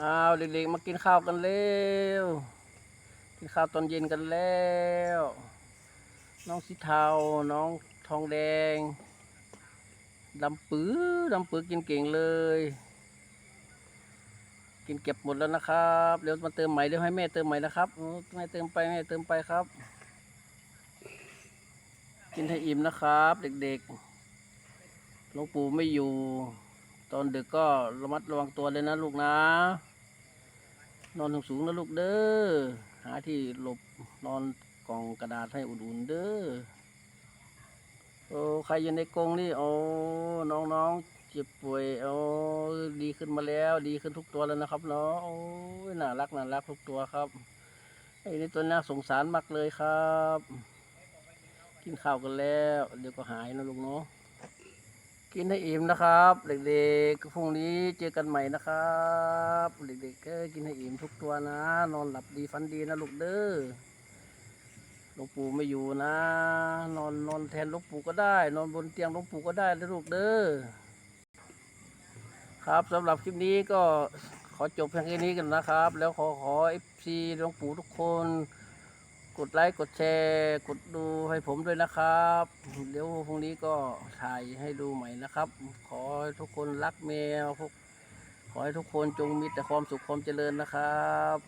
อ้าวเด็กๆมากินข้าวกันเร็ว กินข้าวตอนเย็นกันแล้ว น้องสีเทา น้องทองแดงดำปื้อดำปื้อกินเก่งเลย กินเก็บหมดแล้วนะครับเดี๋ยวมาเติมใหม่เดี๋ยวให้แม่เติมใหม่นะครับแม่เติมไปแม่เติมไปครับ กินให้อิ่มนะครับ เด็กๆหลวงปู่ไม่อยู่ ตอนดึกก็ระมัดระวังตัวเลยนะลูกนะ นอนสูงๆนะลูกเด้อ หาที่หลบนอนกล่องกระดาษให้อุ่นๆเด้อ โอ้ใครอยู่ในกรงนี่โอ้น้องๆเจ็บป่วยโอ้ดีขึ้นมาแล้ว ดีขึ้นทุกตัวแล้วนะครับเนาะโอ้ยน่ารักน่ารักทุกตัวครับไอ้นี่ตัวน่าสงสารมากเลยครับ กินข้าวกันแล้ว เดี๋ยวก็หายนะลูกเนาะ กินให้อิ่มนะครับ เด็กๆพรุ่งนี้เจอกันใหม่นะครับ เด็กๆก็กินให้อิ่มทุกตัวนะ นอนหลับดีฝันดีนะลูกเด้อหลวงปู่ไม่อยู่นะ นอนนอนแทนหลวงปู่ก็ได้ นอนบนเตียงหลวงปู่ก็ได้นะลูกเด้อครับสำหรับคลิปนี้ก็ขอจบเพียงแค่นี้กันนะครับ แล้วขอขอเอฟซีหลวงปู่ทุกคน กดไลค์ กดแชร์ กดดูให้ผมด้วยนะครับ เดี๋ยวพรุ่งนี้ก็ถ่ายให้ดูใหม่นะครับ ขอให้ทุกคนรักแมวพวกขอให้ทุกคนจงมีแต่ความสุขความเจริญนะครับ